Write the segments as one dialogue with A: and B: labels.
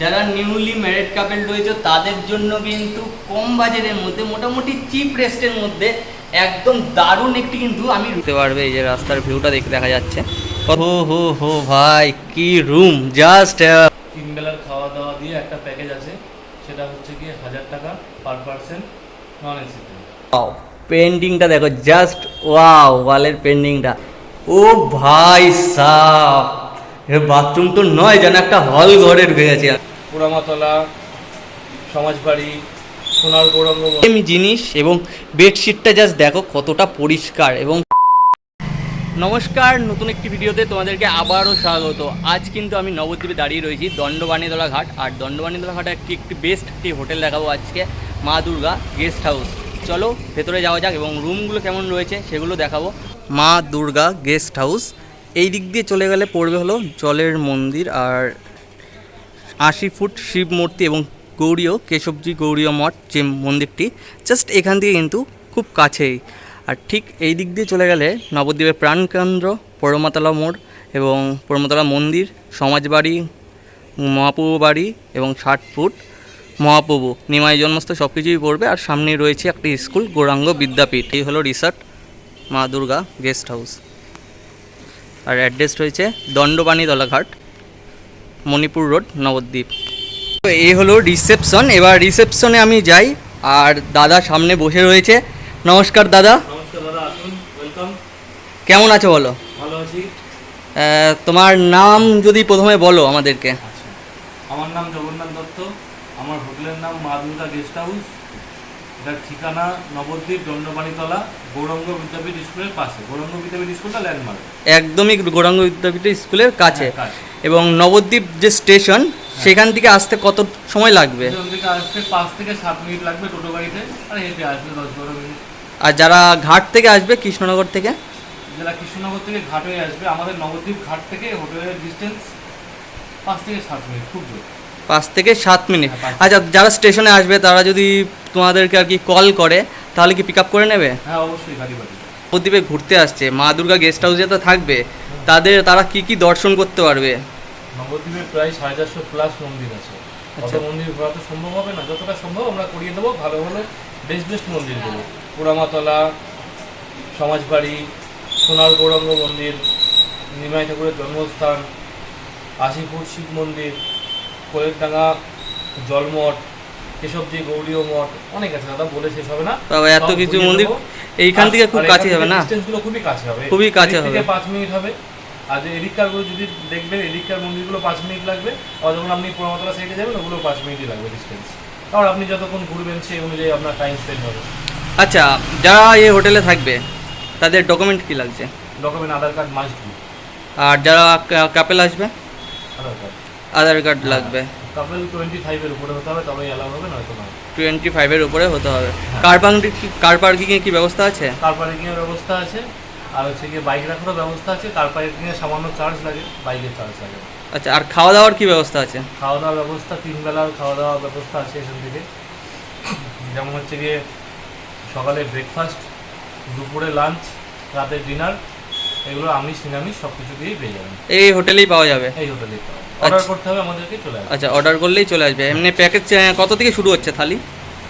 A: যারা newly married couple রয়েছে তাদের জন্য কিন্তু কম বাজেটের মধ্যে মোটামুটি চিপ রেস্টের মধ্যে একদম দারুণ একটি কিন্তু আমি দিতে পারবে এই যে রাস্তার ভিউটা দেখে দেখা যাচ্ছে। হো হো হো ভাই কি রুম জাস্ট
B: তিন বেলার খাওয়া দাওয়া দিয়ে একটা প্যাকেজ আছে সেটা হচ্ছে গিয়ে হাজার টাকা পার পার্সন নন এসিতে
A: পেন্টিংটা দেখো জাস্ট ওয়াও ওয়ালের পেন্টিংটা ও ভাই সাহ বাথরুম তো নয় যেন একটা হল ঘরে ঢুকে গেছে।
B: পোড়ামাতলা সমাজবাড়ি সোনার গৌরঙ্গ
A: সেম জিনিস এবং বেডশিটটা জাস্ট দেখো কতটা পরিষ্কার এবং নমস্কার নতুন একটি ভিডিওতে তোমাদেরকে আবারও স্বাগত। আজ কিন্তু আমি নবদ্বীপে দাঁড়িয়ে রয়েছি দণ্ডবাণীতলা ঘাট আর দণ্ডবাণীতলা ঘাটে একটি একটি বেস্ট একটি হোটেল দেখাবো আজকে মা দুর্গা গেস্ট হাউস চলো ভেতরে যাওয়া যাক এবং রুমগুলো কেমন রয়েছে সেগুলো দেখাবো। মা দুর্গা গেস্ট হাউস এই দিক দিয়ে চলে গেলে পড়বে হলো জলের মন্দির আর আশি ফুট শিব মূর্তি এবং গৌরীয় কেশবজি গৌরীয় মঠ যে মন্দিরটি জাস্ট এখান থেকে কিন্তু খুব কাছেই। আর ঠিক এই দিক দিয়ে চলে গেলে নবদ্বীপের প্রাণকেন্দ্র, পরমাতলা মোড় এবং পরমাতলা মন্দির, সমাজবাড়ি, মহাপ্রভু বাড়ি এবং ষাট ফুট মহাপ্রভু। নিমাই জন্মস্থ সব কিছুই পড়বে আর সামনে রয়েছে একটি স্কুল, গৌরাঙ্গ বিদ্যাপীঠ। এই হলো resort, Maa Durga guest house. আর অ্যাড্রেস রয়েছে দণ্ডবাণী দলাঘাট মণিপুর রোড নবদ্বীপ। তো এই হলো রিসেপশন এবার রিসেপশনে আমি যাই আর দাদা সামনে বসে রয়েছে। নমস্কার দাদা। কেমন আছো বলো?
B: ভালো আছি।
A: তোমার নাম যদি প্রথমে বলো আমাদেরকে।
B: আচ্ছা। আমার নাম জগন্নাথ দত্ত। আমার হোটেলের নাম মা গেস্ট হাউস। এটার ঠিকানা নবদ্বীপ দণ্ডবাণীতলা গৌরঙ্গ বিদ্যাপীঠ স্কুলের পাশে। গৌরঙ্গ বিদ্যাপীঠ স্কুলটা ল্যান্ডমার্ক
A: একদমই গৌরাঙ্গ বিদ্যাপীঠ স্কুলের কাছে।
B: হ্যাঁ,
A: এবং নবদ্বীপ যে স্টেশন সেখান থেকে আসতে কত সময় লাগবে?
B: থেকে আসতে পাঁচ থেকে সাত মিনিট লাগবে টোটো গাড়িতে আর হেঁটে আসবে দশ বারো মিনিট।
A: আর যারা ঘাট থেকে আসবে কৃষ্ণনগর থেকে?
B: যারা কৃষ্ণনগর থেকে ঘাট হয়ে আসবে আমাদের নবদ্বীপ ঘাট থেকে হোটেলের ডিস্টেন্স পাঁচ থেকে সাত মিনিট খুব জোর।
A: পাঁচ থেকে সাত মিনিট।
B: হ্যাঁ,
A: আচ্ছা যারা স্টেশনে আসবে তারা যদি তোমাদেরকে আর কি কল করে তাহলে কি পিক আপ করে নেবে?
B: হ্যাঁ অবশ্যই গাড়ি বাড়ি।
A: নবদ্বীপে ঘুরতে আসছে মা দুর্গা গেস্ট হাউসে তো থাকবে তাদের তারা কি কি দর্শন করতে পারবে?
B: নবদ্বীপে প্রায় সাড়ে চারশো প্লাস মন্দির আছে। অত
A: আচ্ছা।
B: মন্দির ঘোরা তো সম্ভব হবে না যতটা সম্ভব আমরা করিয়ে দেবো ভালো ভালো বেস্ট বেস্ট মন্দিরগুলো পোড়ামাতলা সমাজবাড়ি সোনার গৌরঙ্গ মন্দির নিমাই ঠাকুরের জন্মস্থান আশি ফুট শিব মন্দির কোলেরডাঙ্গা জলমঠ কেশবজি গৌরীয় মঠ অনেক আছে দাদা বলে শেষ হবে না
A: বাবা এত কিছু মন্দির এইখান থেকে খুব কাছে হবে না?
B: distance গুলো খুবই কাছে হবে।
A: খুবই কাছে হবে।
B: পাঁচ মিনিট হবে। আর যে এদিককারগুলো যদি দেখবেন এদিককার মন্দিরগুলো পাঁচ মিনিট লাগবে। আর যখন আপনি পোড়ামাতলা সাইডে যাবেন ওগুলো পাঁচ মিনিটই লাগবে ডিস্টেন্স কারণ আপনি যতক্ষণ ঘুরবেন সেই অনুযায়ী আপনার টাইম স্পেন্ড হবে।
A: আচ্ছা যারা এই হোটেলে থাকবে তাদের ডকুমেন্ট কি লাগছে?
B: ডকুমেন্ট আধার কার্ড মাস্ট
A: আর যারা কাপেল আসবে?
B: আধার কার্ড
A: আধার কার্ড লাগবে।
B: কাপেল টোয়েন্টি ফাইভের উপরে হতে হবে তবেই অ্যালাউ হবে নয়তো নয়।
A: টোয়েন্টি ফাইভের উপরে হতে হবে। কার পার্কিং কার পার্কিংয়ে কি ব্যবস্থা আছে?
B: কার পার্কিংয়ের ব্যবস্থা আছে আর হচ্ছে গিয়ে বাইক রাখারও ব্যবস্থা আছে কার পার্কিংয়ের সামান্য চার্জ লাগে বাইকের চার্জ লাগে।
A: আচ্ছা আর খাওয়া দাওয়ার কি ব্যবস্থা আছে?
B: খাওয়া দাওয়ার ব্যবস্থা তিন বেলার খাওয়া দাওয়ার ব্যবস্থা আছে এখান থেকে। যেমন হচ্ছে গিয়ে সকালে ব্রেকফাস্ট দুপুরে লাঞ্চ রাতের ডিনার এগুলো আমিষ নিরামিষ সব কিছু দিয়েই পেয়ে যাবেন।
A: এই হোটেলেই পাওয়া যাবে?
B: এই হোটেলে অর্ডার
A: আচ্ছা।
B: করতে হবে আমাদেরকে চলে আসবে।
A: আচ্ছা অর্ডার করলেই চলে আসবে। এমনি প্যাকেজ কত থেকে শুরু হচ্ছে থালি?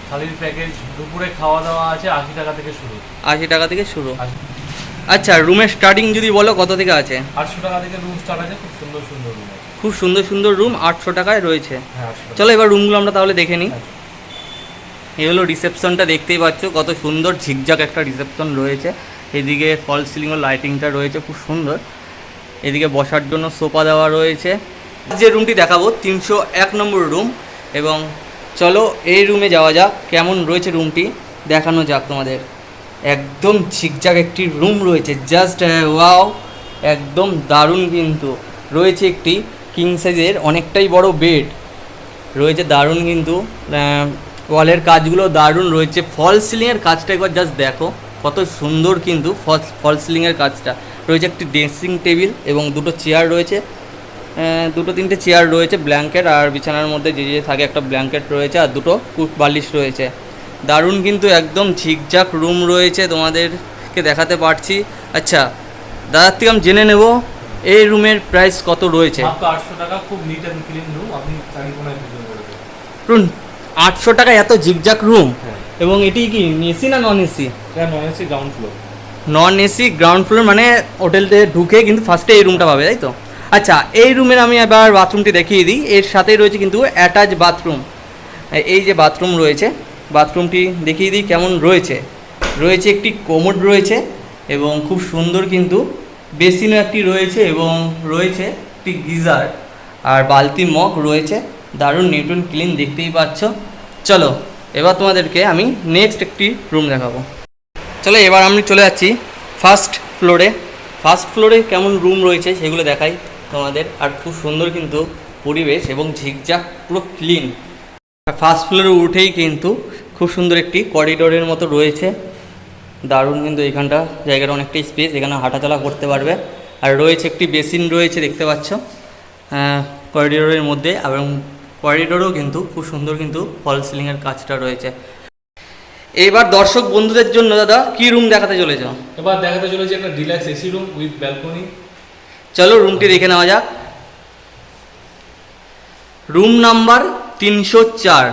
B: থালির প্যাকেজ দুপুরে খাওয়া দাওয়া আছে আশি টাকা থেকে শুরু।
A: আশি টাকা থেকে শুরু। আচ্ছা রুমের স্টার্টিং যদি বলো কত থেকে আছে?
B: আটশো টাকা থেকে রুম স্টার্ট আছে খুব সুন্দর সুন্দর রুম
A: খুব সুন্দর সুন্দর রুম আটশো টাকায় রয়েছে।
B: হ্যাঁ
A: চলো এবার রুমগুলো আমরা তাহলে দেখে নিই।
B: আচ্ছা।
A: এই হলো রিসেপশনটা দেখতেই পাচ্ছ কত সুন্দর ঝিকঝাক একটা রিসেপশন রয়েছে। এদিকে ফল সিলিং ও লাইটিংটা রয়েছে খুব সুন্দর। এদিকে বসার জন্য সোফা দেওয়া রয়েছে। যে রুমটি দেখাবো, তিনশো এক নম্বর রুম এবং চলো এই রুমে যাওয়া যাক, কেমন রয়েছে রুমটি দেখানো যাক তোমাদের। একদম ঝিকঝাক একটি রুম রয়েছে। জাস্ট ওয়াও একদম দারুণ কিন্তু। রয়েছে একটি কিং সাইজের অনেকটাই বড় বেড রয়েছে দারুণ কিন্তু ওয়ালের কাজগুলো দারুণ রয়েছে। ফল সিলিংয়ের কাজটা একবার জাস্ট দেখো। কত সুন্দর কিন্তু ফল ফল সিলিংয়ের কাজটা। রয়েছে একটি ড্রেসিং টেবিল এবং দুটো চেয়ার রয়েছে। দুটো তিনটে চেয়ার রয়েছে ব্ল্যাঙ্কেট আর বিছানার মধ্যে যে যে থাকে একটা ব্ল্যাঙ্কেট রয়েছে আর দুটো কুট বালিশ রয়েছে। দারুণ কিন্তু একদম ঝিকঝাক রুম রয়েছে তোমাদেরকে দেখাতে পারছি। আচ্ছা দাদার থেকে আমি জেনে নেব এই রুমের প্রাইস কত রয়েছে?
B: আটশো টাকা খুব নিট অ্যান্ড ক্লিন রুম আপনি চারি কোনায় পুজো করে দেবেন
A: রুম আটশো টাকা এত জিগজাক রুম
B: হ্যাঁ।
A: এবং এটি কি এসি না non AC
B: non AC ground floor
A: non AC ground floor মানে হোটেলতে ঢুকে কিন্তু ফার্স্টে এই রুমটা পাবে তাই তো? আচ্ছা এই রুমের আমি এবার বাথরুমটি দেখিয়ে দিই। এর সাথেই রয়েছে কিন্তু অ্যাটাচ বাথরুম। এই যে বাথরুম রয়েছে, বাথরুমটি দেখিয়ে দিই কেমন রয়েছে। রয়েছে একটি কোমোড রয়েছে এবং খুব সুন্দর কিন্তু বেসিনও একটি রয়েছে এবং রয়েছে একটি গিজার আর বালতি মগ রয়েছে। দারুণ নিউটন ক্লিন দেখতেই পাচ্ছ। চলো, এবার তোমাদেরকে আমি নেক্সট একটি রুম দেখাবো। চলো, এবার আমি চলে যাচ্ছি ফার্স্ট ফ্লোরে ফার্স্ট ফ্লোরে কেমন রুম রয়েছে সেগুলো দেখাই। তোমাদের, আর খুব সুন্দর কিন্তু পরিবেশ এবং ঝিকঝাক পুরো ক্লিন ফার্স্ট ফ্লোরে উঠেই কিন্তু খুব সুন্দর একটি করিডোরের মতো রয়েছে। দারুণ কিন্তু এখানটা, জায়গাটা অনেকটাই স্পেস এখানে হাঁটাচলা করতে পারবে। আর রয়েছে একটি বেসিন রয়েছে, দেখতে পাচ্ছ। করিডোরের মধ্যে, এবং করিডোরও কিন্তু খুব সুন্দর কিন্তু ফল সিলিংয়ের কাজটা রয়েছে। এবার দর্শক বন্ধুদের জন্য, দাদা, কি রুম দেখাতে চলেছ?
B: এবার দেখাতে চলেছে একটা deluxe AC room with balcony
A: চলো রুমটি দেখে নেওয়া যাক। রুম নাম্বার তিনশো চার।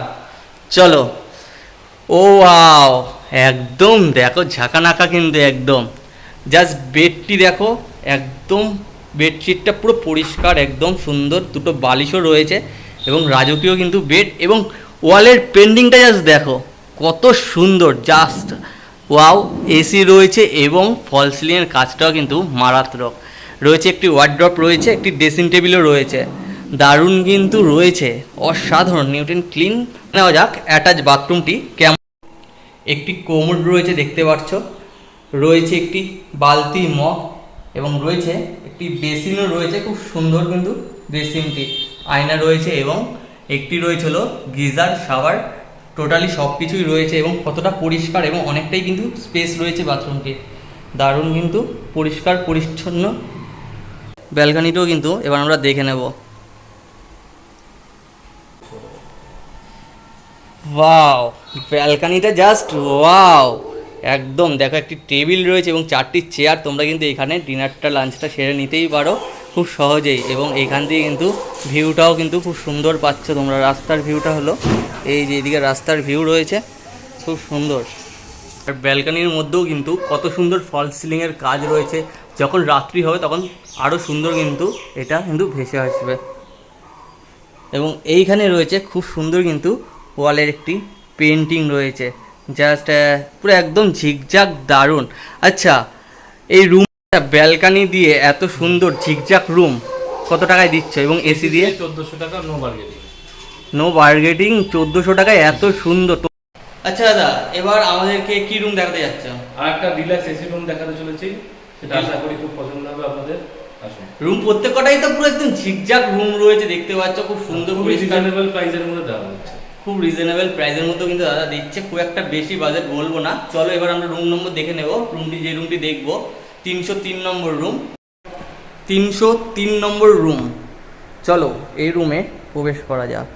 A: চলো। ও আও একদম দেখো, ঝাঁকানাকা কিন্তু একদম। জাস্ট বেডটি দেখো, একদম বেডশিটটা পুরো পরিষ্কার, একদম সুন্দর, দুটো বালিশও রয়েছে এবং রাজকীয় কিন্তু বেড এবং ওয়ালের পেন্ডিংটা জাস্ট দেখো, কত সুন্দর জাস্ট ওয়াও এসি রয়েছে এবং ফল সিলিংয়ের কাজটাও কিন্তু মারাত্মক। রয়েছে একটি ওয়ার্ড্রপ রয়েছে একটি ড্রেসিং টেবিলও রয়েছে। দারুণ কিন্তু রয়েছে। অসাধারণ নিউটন ক্লিন। নেওয়া যাক অ্যাটাচ বাথরুমটি কেমন? একটি কোমর রয়েছে, দেখতে পাচ্ছ। রয়েছে একটি বালতি, মগ, এবং রয়েছে একটি বেসিনও রয়েছে, খুব সুন্দর কিন্তু বেসিনটি। আয়না রয়েছে এবং একটি রয়েছে হলো গিজার, শাওয়ার, টোটালি সব কিছুই রয়েছে এবং কতটা পরিষ্কার এবং অনেকটাই কিন্তু স্পেস রয়েছে বাথরুমটি দারুণ কিন্তু পরিষ্কার, পরিচ্ছন্ন ব্যালকানিটাও কিন্তু এবার আমরা দেখে নেব। ওয়াও, ব্যালকানিটা জাস্ট ওয়াও। একদম, দেখো একটি টেবিল রয়েছে এবং চারটি চেয়ার, তোমরা কিন্তু এখানে ডিনারটা, লাঞ্চটা সেরে নিতেই পারো খুব সহজেই এবং এখান দিয়ে কিন্তু ভিউটাও কিন্তু খুব সুন্দর পাচ্ছ তোমরা। রাস্তার ভিউটা হলো এই যে এদিকে রাস্তার ভিউ রয়েছে, খুব সুন্দর। আর ব্যালকানির মধ্যেও কিন্তু কত সুন্দর ফল সিলিংয়ের কাজ রয়েছে। যখন রাত্রি হবে তখন আরও সুন্দর কিন্তু এটা কিন্তু ভেসে আসবে। এবং এইখানে রয়েছে খুব সুন্দর কিন্তু ওয়ালের একটি পেন্টিং রয়েছে। জাস্ট পুরো একদম ঝিকঝাক দারুণ। আচ্ছা এই রুমটা ব্যালকানি দিয়ে এত সুন্দর ঝিকঝাক রুম কত টাকায় দিচ্ছ? এবং এসি দিয়ে?
B: চোদ্দোশো টাকা নো বার্গেটিং
A: নো বার্গেটিং চোদ্দোশো টাকায় এত সুন্দর আচ্ছা দাদা এবার আমাদেরকে কি রুম দেখাতে যাচ্ছে?
B: আর একটা ডিলাক্স এসি রুম দেখাতে চলেছি সেটা আশা করি খুব পছন্দ হবে আপনাদের।
A: রুম প্রত্যেক কটাই তো পুরো একদম ঝিকঝাক রুম রয়েছে দেখতে পাচ্ছ খুব সুন্দর
B: খুব রিজনেবল প্রাইসের মধ্যে দেওয়া হচ্ছে।
A: খুব রিজনেবল প্রাইসের মধ্যে কিন্তু দাদা দিচ্ছে খুব একটা বেশি বাজেট বলব না। চলো এবার আমরা রুম নম্বর দেখে নেব। রুমটি যে রুমটি দেখব তিনশো তিন নম্বর রুম তিনশো তিন নম্বর রুম চলো এই রুমে প্রবেশ করা যাক।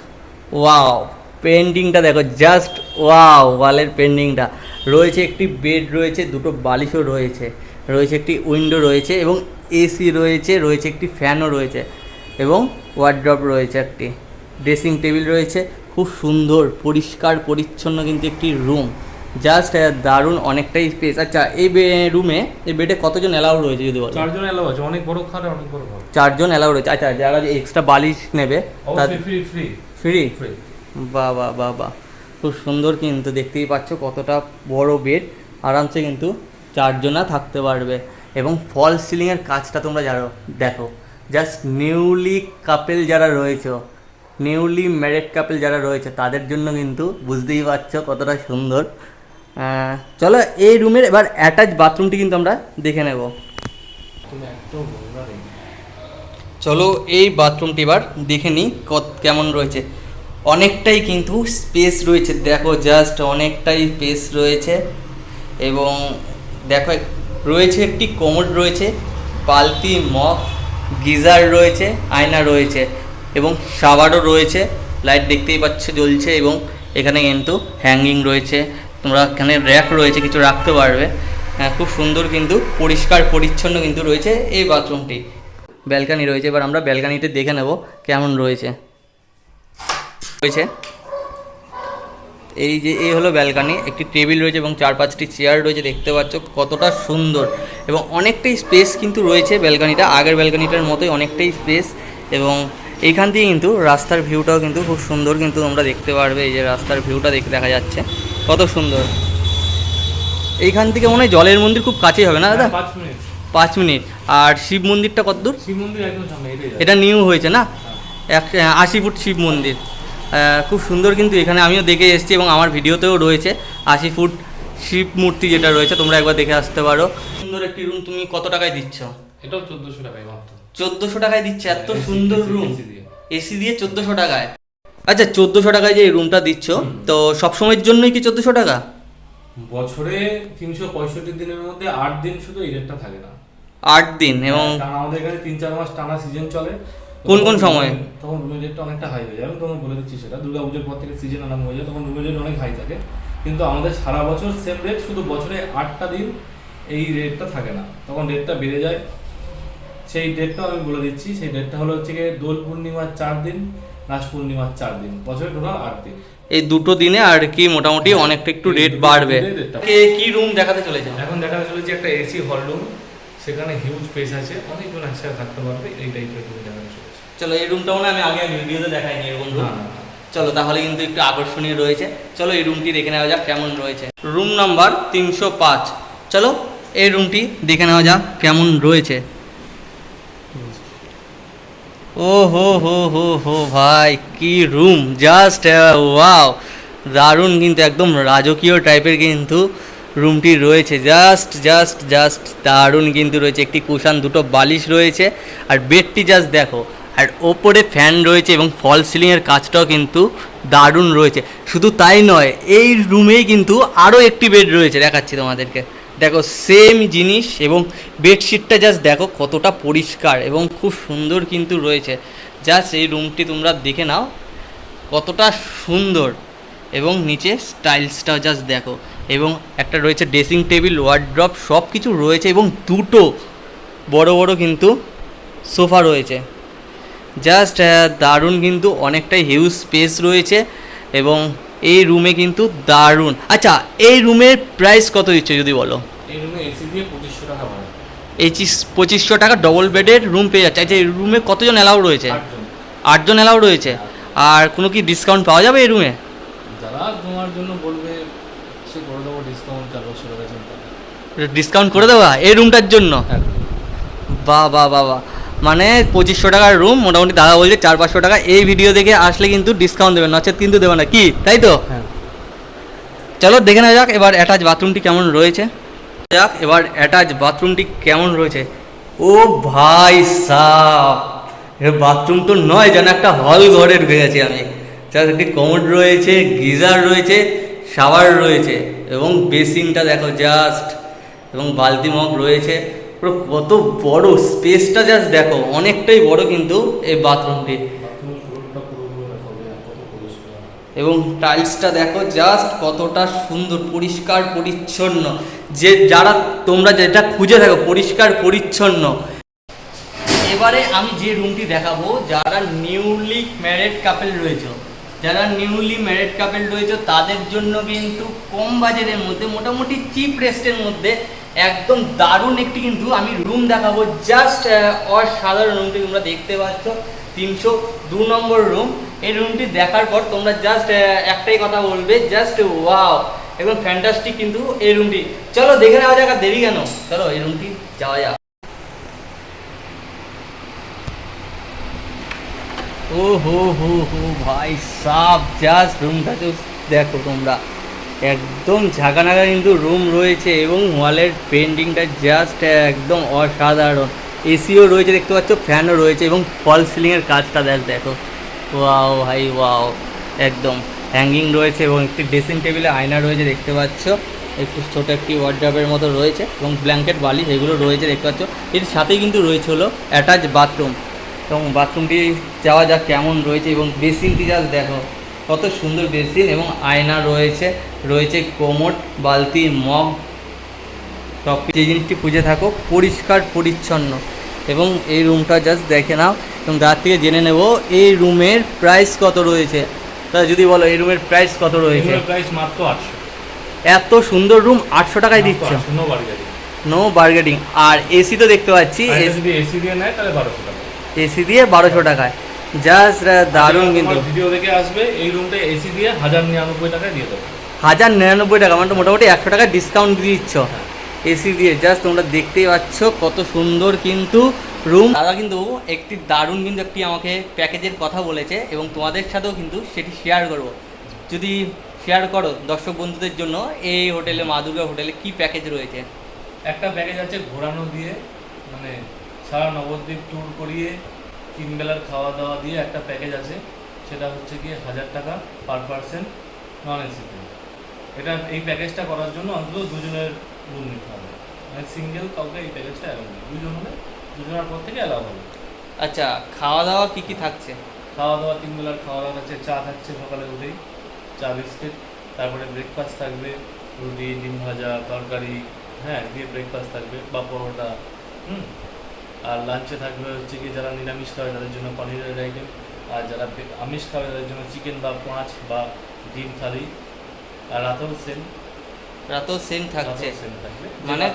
A: ওয়াও পেন্টিংটা দেখো জাস্ট ওয়াও ওয়ালের পেন্টিংটা রয়েছে একটি বেড রয়েছে দুটো বালিশও রয়েছে। রয়েছে একটি উইন্ডো রয়েছে এবং এসি রয়েছে রয়েছে একটি ফ্যানও রয়েছে এবং ওয়ার্ড্রপ রয়েছে একটি। ড্রেসিং টেবিল রয়েছে খুব সুন্দর পরিষ্কার পরিচ্ছন্ন কিন্তু একটি রুম জাস্ট দারুণ অনেকটাই স্পেস আচ্ছা এই রুমে এই বেডে কতজন অ্যালাউ রয়েছে যদি বলো
B: চারজন এলাও আছে অনেক বড় খাট অনেক বড়
A: চারজন অ্যালাউ রয়েছে। আচ্ছা যারা এক্সট্রা বালিশ নেবে
B: ফ্রি ফ্রি
A: ফ্রি
B: ফ্রি
A: বাহ বাহ বাহ বাহ। খুব সুন্দর কিন্তু দেখতেই পাচ্ছ কতটা বড় বেড আরামসে কিন্তু চারজনা থাকতে পারবে। এবং ফল সিলিংয়ের কাজটা তোমরা জানো দেখো জাস্ট নিউলি কাপেল যারা রয়েছে নিউলি ম্যারেড কাপেল যারা রয়েছে, তাদের জন্য কিন্তু বুঝতেই পারছ কতটা সুন্দর। চলো এই রুমের এবার অ্যাটাচ বাথরুমটি কিন্তু আমরা দেখে নেব। চলো এই বাথরুমটি এবার দেখে নিই কত, কেমন রয়েছে। অনেকটাই কিন্তু স্পেস রয়েছে। দেখো জাস্ট অনেকটাই স্পেস রয়েছে। এবং দেখো রয়েছে একটি কোমর রয়েছে, বালতি, মগ, গিজার রয়েছে, আয়না রয়েছে এবং শাওয়ারও রয়েছে। লাইট দেখতেই পাচ্ছ জ্বলছে এবং এখানে কিন্তু হ্যাঙ্গিং রয়েছে। তোমরা এখানে র্যাক রয়েছে, কিছু রাখতে পারবে। হ্যাঁ খুব সুন্দর কিন্তু পরিষ্কার পরিচ্ছন্ন কিন্তু রয়েছে এই বাথরুমটি ব্যালকানি রয়েছে, এবার আমরা ব্যালকানিতে দেখে নেব কেমন রয়েছে। রয়েছে। এই যে এই হলো ব্যালকানি। একটি টেবিল রয়েছে এবং চার পাঁচটি চেয়ার রয়েছে দেখতে পাচ্ছ কতটা সুন্দর। এবং অনেকটাই স্পেস কিন্তু রয়েছে ব্যালকানিটা আগের ব্যালকানিটার মতোই অনেকটাই স্পেস। এবং এইখান থেকে কিন্তু রাস্তার ভিউটাও কিন্তু খুব সুন্দর কিন্তু তোমরা দেখতে পারবে এই যে রাস্তার ভিউটা দেখে দেখা যাচ্ছে। কত সুন্দর। এইখান থেকে মনে হয় জলের মন্দির খুব কাছেই হবে না দাদা?
B: হ্যাঁ, পাঁচ মিনিট।
A: আর শিব মন্দিরটা কত দূর
B: শিব মন্দির
A: এটা নিউ হয়েছে না? এক আশি ফুট শিব মন্দির। খুব সুন্দর কিন্তু এখানে আমিও দেখে এসেছি এবং আমার ভিডিওতেও রয়েছে আশি ফুট শিব মূর্তি যেটা রয়েছে তোমরা একবার দেখে আসতে পারো। সুন্দর একটি রুম তুমি কত টাকায় দিচ্ছ?
B: এটাও চোদ্দোশো টাকায়
A: চোদ্দোশো টাকায় দিচ্ছে এত সুন্দর রুম এসি দিয়ে। চোদ্দোশো টাকায়। আচ্ছা চোদ্দোশো টাকায় যে এই রুমটা দিচ্ছ তো সবসময়ের জন্যই কি চোদ্দোশো টাকা?
B: বছরে তিনশো পঁয়ষট্টি দিনের মধ্যে আট দিন শুধু এই রেটটা থাকে না।
A: আট দিন এবং
B: আমাদের এখানে তিন চার মাস টানা সিজন চলে।
A: কোন কোন সময়ে?
B: তখন রুমের রেটটা অনেকটা হাই হয়ে যায় আমি তোমাকে বলে দিচ্ছি সেটা। দুর্গা পুজোর পর থেকে সিজন আরম্ভ হয়ে যায় তখন রুমের রেট অনেক হাই থাকে। কিন্তু আমাদের সারা বছর সেম রেট শুধু বছরে আটটা দিন এই রেটটা থাকে না। তখন রেটটা বেড়ে যায়। সেই ডেটটা আমি বলে দিচ্ছি সেই ডেটটা হলো হচ্ছে গিয়ে দোল পূর্ণিমার চার দিন রাস পূর্ণিমার চার দিন। বছরে টোটাল আট দিন।
A: এই দুটো দিনে আর কি মোটামুটি অনেকটা একটু রেট বাড়বে। কি রুম দেখাতে চলেছে?
B: এখন দেখাতে চলেছে একটা এসি হল রুম সেখানে হিউজ স্পেস আছে। অনেকজন একসাথে থাকতে পারবে এই টাইপের রুম চলেছে
A: চলো এই রুমটাও না আমি আগে ভিডিওতে দেখাইনি এরকম রুম
B: না।
A: চলো তাহলে কিন্তু একটু আকর্ষণীয় রয়েছে। চলো এই রুমটি দেখে নেওয়া যাক কেমন রয়েছে। রুম নাম্বার তিনশো পাঁচ। চলো এই রুমটি দেখে নেওয়া যাক কেমন রয়েছে। ও হো হো হো হো ভাই কি রুম জাস্ট ওয়াও দারুণ কিন্তু একদম রাজকীয় টাইপের কিন্তু রুমটি রয়েছে। জাস্ট জাস্ট জাস্ট দারুণ কিন্তু রয়েছে। একটি কুশান দুটো বালিশ রয়েছে। আর বেডটি জাস্ট দেখো। আর ওপরে ফ্যান রয়েছে এবং ফল সিলিংয়ের কাজটাও কিন্তু দারুণ রয়েছে। শুধু তাই নয়, এই রুমেই কিন্তু আরও একটি বেড রয়েছে, দেখাচ্ছি তোমাদেরকে। দেখো সেম জিনিস এবং বেডশিটটা জাস্ট দেখো কতটা পরিষ্কার এবং খুব সুন্দর কিন্তু রয়েছে। জাস্ট এই রুমটি তোমরা দেখে নাও, কতটা সুন্দর এবং নিচে স্টাইলসটাও জাস্ট দেখো এবং একটা রয়েছে ড্রেসিং টেবিল ওয়ার্ড্রপ সব কিছু রয়েছে এবং দুটো বড় বড় কিন্তু সোফা রয়েছে। জাস্ট দারুণ কিন্তু অনেকটাই হিউজ স্পেস রয়েছে এবং এই রুমে কিন্তু দারুণ। আচ্ছা এই রুমের প্রাইস কত দিচ্ছে যদি বলো?
B: এই রুমে এসি দিয়ে পঁচিশশো টাকা ভাড়া।
A: এই পঁচিশশো টাকা ডবল বেডের রুম পেয়ে যাচ্ছে। আচ্ছা এই রুমে কতজন অ্যালাউ রয়েছে?
B: আটজন।
A: অ্যালাউ রয়েছে। আর কোনো কি ডিসকাউন্ট পাওয়া যাবে এই রুমে
B: যারা তোমার জন্য বলবে সে করে দেবো ডিসকাউন্ট চার বছর।
A: ডিসকাউন্ট করে দেওয়া এই রুমটার জন্য?
B: একদম।
A: বাহ বাহ বাহ বাহ। মানে পঁচিশশো টাকার রুম মোটামুটি দাদা বলছে চার পাঁচশো টাকা। এই ভিডিও দেখে আসলে কিন্তু ডিসকাউন্ট দেবেন নচেত কিন্তু দেবে না। কি? তাই তো?
B: হ্যাঁ।
A: চলো দেখে নেওয়া যাক এবার অ্যাটাচ বাথরুমটি কেমন রয়েছে। যাক এবার অ্যাটাচ বাথরুমটি কেমন রয়েছে। ও ভাই সাহ এ বাথরুম তো নয় যেন একটা হল ঘরে ঢুকে গেছি আমি। জাস্ট একটি কমোড রয়েছে গিজার রয়েছে শাওয়ার রয়েছে এবং বেসিনটা দেখো জাস্ট এবং বালতি মগ রয়েছে। পুরো কত বড় স্পেসটা জাস্ট দেখো, অনেকটাই বড় কিন্তু এই বাথরুমটি। এবং টাইলসটা দেখো জাস্ট কতটা সুন্দর, পরিষ্কার, পরিচ্ছন্ন। যে যারা, তোমরা যেটা খুঁজে থাকো, পরিষ্কার, পরিচ্ছন্ন। এবারে আমি যে রুমটি দেখাবো, যারা নিউলি ম্যারেড কাপেল রয়েছে, যারা নিউলি ম্যারেড কাপেল রয়েছে, তাদের জন্য কিন্তু কম বাজেটের মধ্যে, মোটামুটি চিপ রেস্টের মধ্যে একদম দারুণ একটি কিন্তু আমি রুম দেখাবো জাস্ট অসাধারণ রুমটি তোমরা দেখতে পাচ্ছ। তিনশো দু নম্বর রুম এই রুমটি দেখার পর তোমরা জাস্ট একটাই কথা বলবে জাস্ট ওয়াও একদম ফ্যান্টাস্টিক কিন্তু এই রুমটি চলো দেখে নেওয়া যাক আর দেরি কেন? চলো এই রুমটি যাওয়া যাক। ও হো হো হো ভাই সাব জাস্ট রুমটা দেখো তোমরা। একদম ঝাঁকানাকা কিন্তু রুম রয়েছে এবং ওয়ালের পেন্টিংটা জাস্ট একদম অসাধারণ। এসিও রয়েছে, দেখতে পাচ্ছ ফ্যানও রয়েছে এবং ফল সিলিংয়ের কাজটা দেখ, দেখো। ওয়াও ভাই ওয়াও একদম হ্যাঙ্গিং রয়েছে এবং একটি ড্রেসিং টেবিলে আয়না রয়েছে, দেখতে পাচ্ছ। একটু ছোটো একটি ওয়ার্ড্রপের মতো রয়েছে এবং ব্ল্যাঙ্কেট বালি এগুলো রয়েছে, দেখতে পাচ্ছ। এর সাথেই কিন্তু রয়েছে হলো অ্যাটাচ বাথরুম এবং বাথরুমটি যাওয়া যাক, কেমন রয়েছে এবং ড্রেসিংটি জাস্ট দেখো। কত সুন্দর বেসিন এবং আয়না রয়েছে। রয়েছে কোমোট বালতি মগ সব যে জিনিসটি খুঁজে থাকো পরিষ্কার পরিচ্ছন্ন। এবং এই রুমটা জাস্ট দেখে নাও। এবং তার থেকে জেনে নেব এই রুমের প্রাইস কত রয়েছে? তা যদি বলো এই রুমের প্রাইস কত রয়েছে?
B: প্রাইস মাত্র আটশো।
A: এত সুন্দর রুম আটশো টাকায় দিচ্ছ? নো বার্গেটিং আর এসি তো দেখতে পাচ্ছি
B: এসি দিয়ে নেয় তাহলে বারোশো টাকা।
A: এসি দিয়ে বারোশো টাকায়। জাস্ট দারুণ কিন্তু।
B: ভিডিও দেখে আসবে এই রুমটা এসি দিয়ে হাজার নিরানব্বই টাকায় দিয়ে দেবো।
A: হাজার নিরানব্বই টাকা মানে মোটামুটি একশো টাকা ডিসকাউন্ট দিয়ে দিচ্ছ। এসি দিয়ে জাস্ট তোমরা দেখতেই পাচ্ছ কত সুন্দর কিন্তু রুম দাদা কিন্তু একটি দারুণ কিন্তু একটি আমাকে প্যাকেজের কথা বলেছে এবং তোমাদের সাথেও কিন্তু সেটি শেয়ার করব। যদি শেয়ার করো দর্শক বন্ধুদের জন্য এই হোটেলে মা দুর্গা হোটেলে কি প্যাকেজ রয়েছে?
B: একটা প্যাকেজ আছে ঘোরানো দিয়ে মানে সারা নবদ্বীপ ট্যুর করিয়ে তিন বেলার খাওয়া দাওয়া দিয়ে একটা প্যাকেজ আছে সেটা হচ্ছে গিয়ে হাজার টাকা পার পার্সন নন এসিতে এটা এই প্যাকেজটা করার জন্য অন্তত দুজনের রুম নিতে হবে। মানে সিঙ্গেল কাউকে এই প্যাকেজটা অ্যালাউ নেই। দুজন হলে দুজনের পর থেকে অ্যালাউ হবে।
A: আচ্ছা খাওয়া দাওয়া কী কী থাকছে?
B: খাওয়া দাওয়া তিন বেলার খাওয়া দাওয়া থাকছে চা থাকছে সকালে উঠেই। চা বিস্কিট তারপরে ব্রেকফাস্ট থাকবে রুটি ডিম ভাজা তরকারি হ্যাঁ দিয়ে ব্রেকফাস্ট থাকবে বা পরোটা হুম? আর লাঞ্চে থাকবে হচ্ছে কি যারা নিরামিষ খাবে তাদের জন্য পনিরের আইটেম আর যারা আমিষ খাবে তাদের জন্য চিকেন বা পাঁচ বা ডিম থালি আর রাতেও সেম
A: রাতেও সেম থাকছে। মানে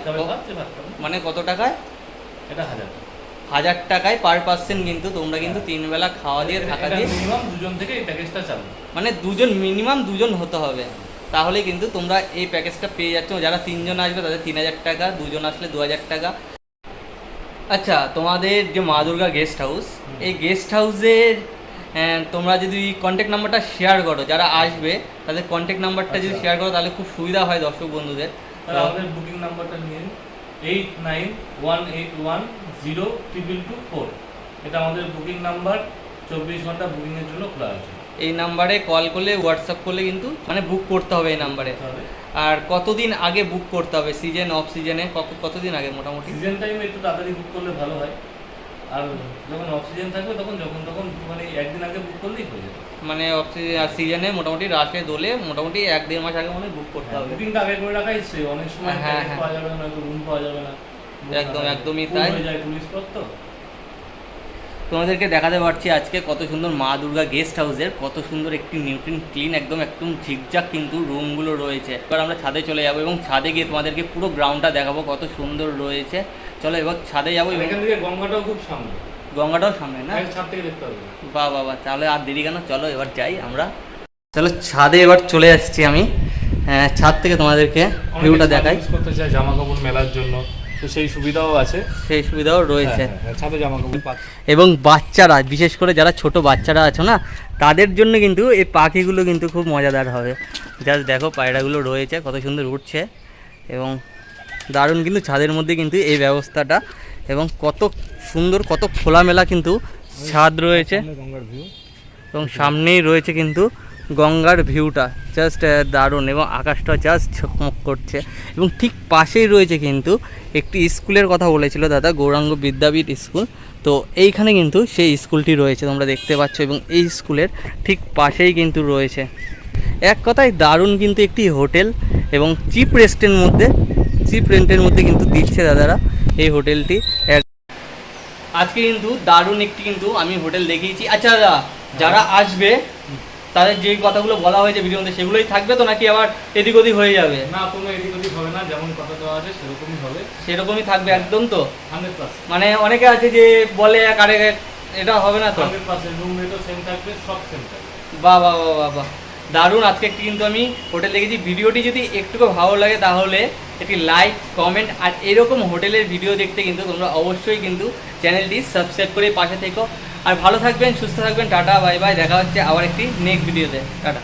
B: মানে
A: কত টাকায়?
B: এটা হাজার
A: হাজার টাকায় পার পার্সেন্ট কিন্তু তোমরা কিন্তু তিন বেলা খাওয়া দিয়ে থাকা দিয়ে
B: মিনিমাম দুজন থেকে এই প্যাকেজটা চালু।
A: মানে দুজন মিনিমাম দুজন হতে হবে। তাহলে কিন্তু তোমরা এই প্যাকেজটা পেয়ে যাচ্ছ। যারা তিনজন আসবে তাদের তিন হাজার টাকা দুজন আসলে দু হাজার টাকা। আচ্ছা তোমাদের যে মা দুর্গা গেস্ট হাউস এই গেস্ট হাউসের তোমরা যদি কন্ট্যাক্ট নাম্বারটা শেয়ার করো যারা আসবে তাদের কন্ট্যাক্ট নাম্বারটা যদি
B: আচ্ছা।
A: শেয়ার করো তাহলে খুব সুবিধা হয় দর্শক বন্ধুদের।
B: তাহলে আমাদের বুকিং নাম্বারটা নিন eight nine one eight one zero triple two four এটা আমাদের বুকিং নাম্বার চব্বিশ ঘণ্টা বুকিংয়ের জন্য খোলা আছে।
A: এই নাম্বারে কল করলে হোয়াটসঅ্যাপ করলে কিন্তু মানে বুক করতে হবে এই নাম্বারে। আর কতদিন আগে বুক করতে হবে? সিজন অফ সিজনে কতদিন আগে মোটামুটি?
B: সিজন টাইমে একটু তাড়াতাড়ি বুক করলে ভালো হয়। আর যখন অফ সিজন থাকবে তখন যখন তখন মানে একদিন আগে বুক করলেই হয়ে যাবে।
A: মানে অফ সিজনে মোটামুটি রাশে দোলে মোটামুটি এক দেড় মাস আগে মানে বুক করতে হবে।
B: বুকিংটা আগে করে রাখাই সে অনেক সময়
A: হ্যাঁ, হ্যাঁ।
B: পাওয়া যাবে না রুম পাওয়া যাবে না।
A: একদম, একদমই তাই।
B: হয়ে যায় টুরিস্ট স্পট তো
A: তোমাদেরকে দেখাতে পারছি আজকে কত সুন্দর মা দুর্গা গেস্ট হাউসের কত সুন্দর একটি নিউট্রিন ক্লিন একদম একদম ঝিকঝাক কিন্তু রুমগুলো রয়েছে। এবার আমরা ছাদে চলে যাব এবং ছাদে গিয়ে তোমাদেরকে পুরো গ্রাউন্ডটা দেখাবো কত সুন্দর রয়েছে। চলো এবার ছাদে যাব
B: এখান থেকে গঙ্গাটাও খুব সামনে।
A: গঙ্গাটাও সামনে না?
B: ছাদ থেকে দেখতে
A: বাহ বাহ তাহলে আর দেরি কেন? চলো এবার যাই আমরা। চলো ছাদে এবার চলে আসছি আমি। হ্যাঁ, ছাদ থেকে তোমাদেরকে ভিউটা দেখাই।
B: করতে জামা কাপড় মেলার জন্য। তো সেই সুবিধাও আছে।
A: সেই সুবিধাও রয়েছে।
B: হ্যাঁ, হ্যাঁ, ছাদে জামা কাপড়
A: এবং বাচ্চারা বিশেষ করে যারা ছোট বাচ্চারা আছে না তাদের জন্য কিন্তু এই পাখিগুলো কিন্তু খুব মজাদার হবে। জাস্ট দেখো পায়রাগুলো রয়েছে কত সুন্দর উঠছে। এবং দারুণ কিন্তু ছাদের মধ্যে কিন্তু এই ব্যবস্থাটা। এবং কত সুন্দর কত খোলামেলা কিন্তু ছাদ রয়েছে। এবং সামনেই রয়েছে কিন্তু গঙ্গার ভিউটা জাস্ট দারুণ এবং আকাশটা জাস্ট ঝকমক করছে। এবং ঠিক পাশেই রয়েছে কিন্তু একটি স্কুলের কথা বলেছিল দাদা, গৌরাঙ্গ বিদ্যাপীঠ স্কুল। তো এইখানে কিন্তু সেই স্কুলটি রয়েছে, তোমরা দেখতে পাচ্ছ এবং এই স্কুলের ঠিক পাশেই কিন্তু রয়েছে। এক কথায় দারুণ কিন্তু একটি হোটেল এবং চিপ রেস্টের মধ্যে, চিপ রেন্টের মধ্যে কিন্তু দিচ্ছে দাদারা এই হোটেলটি। আজকে কিন্তু দারুণ একটি কিন্তু আমি হোটেল দেখিয়েছি। আচ্ছা দাদা, যারা আসবে তাদের যে কথাগুলো বলা হয়েছে মধ্যে সেগুলোই থাকবে তো নাকি আবার এদিক ওদিক হয়ে যাবে?
B: না কোনো এদিক ওদিক হবে না যেমন কথা দেওয়া আছে সেরকমই হবে।
A: সেরকমই থাকবে একদম তো?
B: Hundred percent.
A: মানে অনেকে আছে যে বলে এক আরেক এটা হবে না তো?
B: হান্ড্রেড পার্সেন্ট রুম রেটও সেম থাকবে সব সেম থাকবে।
A: বাহ বাহ বাহ বাহ বাহ। দারুণ আজকে একটি কিন্তু আমি হোটেল দেখেছি। ভিডিওটি যদি একটুকু ভালো লাগে তাহলে একটি লাইক কমেন্ট আর এরকম হোটেলের ভিডিও দেখতে কিন্তু তোমরা অবশ্যই কিন্তু চ্যানেলটি সাবস্ক্রাইব করে পাশে থেকো। আর ভালো থাকবেন, সুস্থ থাকবেন, টাটা, বাই বাই, দেখা হচ্ছে আবার একটি নেক্সট ভিডিওতে টাটা।